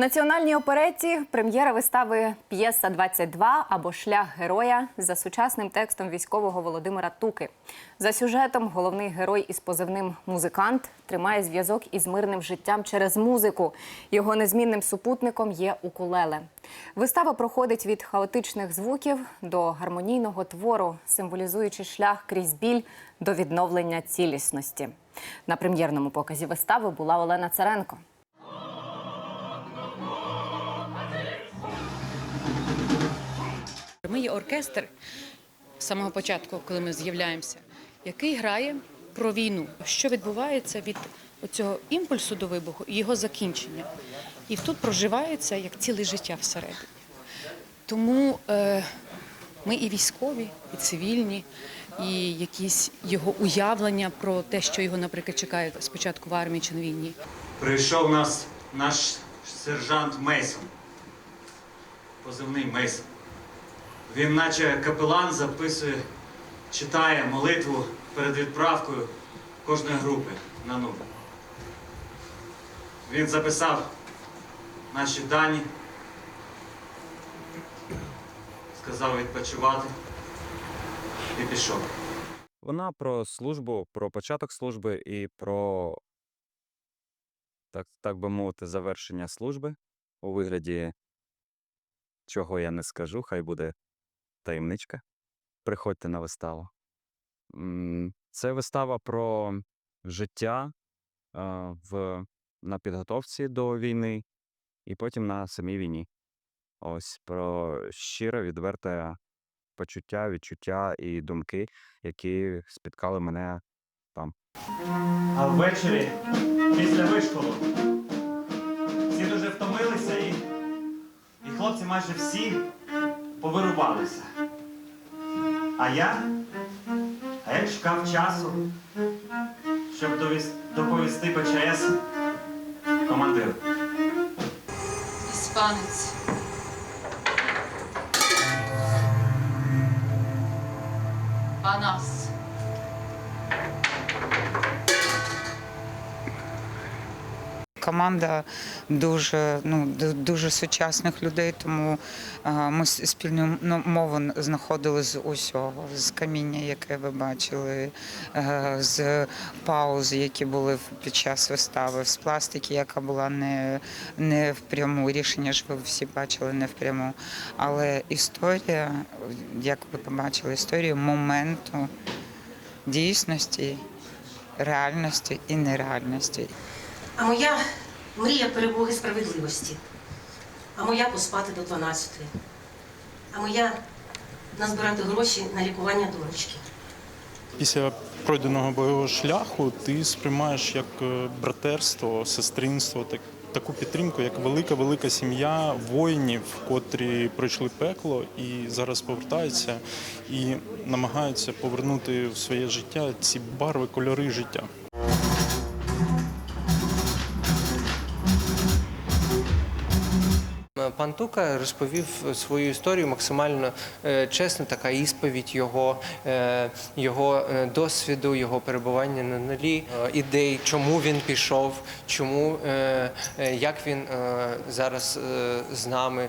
національній опереті прем'єра вистави П'єса 22 або Шлях героя за сучасним текстом військового Володимира Туки. За сюжетом головний герой із позивним музикант тримає зв'язок із мирним життям через музику. Його незмінним супутником є укулеле. Вистава проходить від хаотичних звуків до гармонійного твору, символізуючи шлях крізь біль до відновлення цілісності. На прем'єрному показі вистави була Олена Царенко. Ми є оркестр з самого початку, коли ми з'являємося, який грає про війну, що відбувається від цього імпульсу до вибуху і його закінчення. І тут проживається як ціле життя всередині. Тому е, ми і військові, і цивільні, і якісь його уявлення про те, що його, наприклад, чекає спочатку в армії чи на війні. Прийшов нас наш сержант Мейсон. Позивний Мейсон. Він, наче капелан, записує, читає молитву перед відправкою кожної групи на нуль. Він записав наші дані, сказав відпочивати і пішов. Вона про службу, про початок служби і про, так, так би мовити, завершення служби у вигляді, чого я не скажу, хай буде таємничка. Приходьте на виставу. Це вистава про життя в, на підготовці до війни і потім на самій війні. Ось про щире, відверте почуття, відчуття і думки, які спіткали мене там. А ввечері, після вишколу, хлопці майже всі повирубалися. А я, а я чекав часу, щоб доповісти ПЧС командиру. Іспанець. Панас. Команда дуже ну дуже сучасних людей, тому е, ми спільну ну, мову знаходили з усього, з каміння, яке ви бачили, е, з пауз, які були під час вистави, з пластики, яка була не, не впряму. Рішення ж ви всі бачили не впряму. Але історія, як ви побачили, історію моменту дійсності, реальності і нереальності. А моя мрія перемоги справедливості. А моя поспати до 12. А моя назбирати гроші на лікування донечки. Після пройденого бойового шляху ти сприймаєш як е, братерство, сестринство, так, таку підтримку, як велика велика сім'я воїнів, котрі пройшли пекло і зараз повертаються і намагаються повернути в своє життя ці барви, кольори життя. Пан Тука розповів свою історію максимально е, чесно, така ісповідь його, е, його е, досвіду, його перебування на нулі, е, ідей, чому він пішов, чому е, е, як він е, зараз е, з нами.